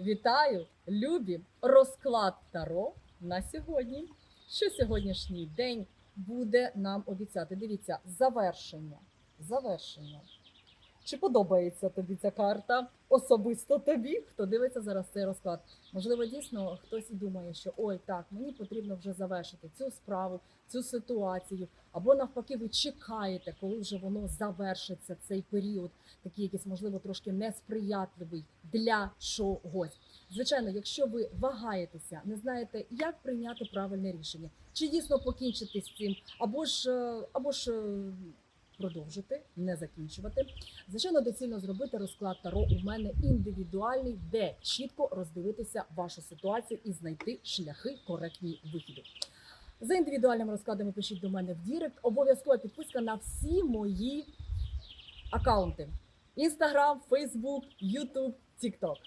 Вітаю, любі! Розклад Таро на сьогодні. Що сьогоднішній день буде нам обіцяти? Дивіться, завершення. Завершення. Чи подобається тобі ця карта? Особисто тобі, хто дивиться зараз цей розклад? Можливо, дійсно хтось і думає, що ой, так, мені потрібно вже завершити цю справу, цю ситуацію. Або навпаки, ви чекаєте, коли вже воно завершиться цей період, такий якийсь, можливо, трошки несприятливий для чогось. Звичайно, якщо ви вагаєтеся, не знаєте, як прийняти правильне рішення, чи дійсно покінчити з цим, або ж або ж продовжити, не закінчувати. Звичайно, доцільно зробити розклад таро у мене індивідуальний, де чітко роздивитися вашу ситуацію і знайти шляхи коректні вихіду. За індивідуальними розкладами пишіть до мене в Дірект. Обов'язкова підписка на всі мої акаунти: Інстаграм, Фейсбук, Ютуб, Тікток.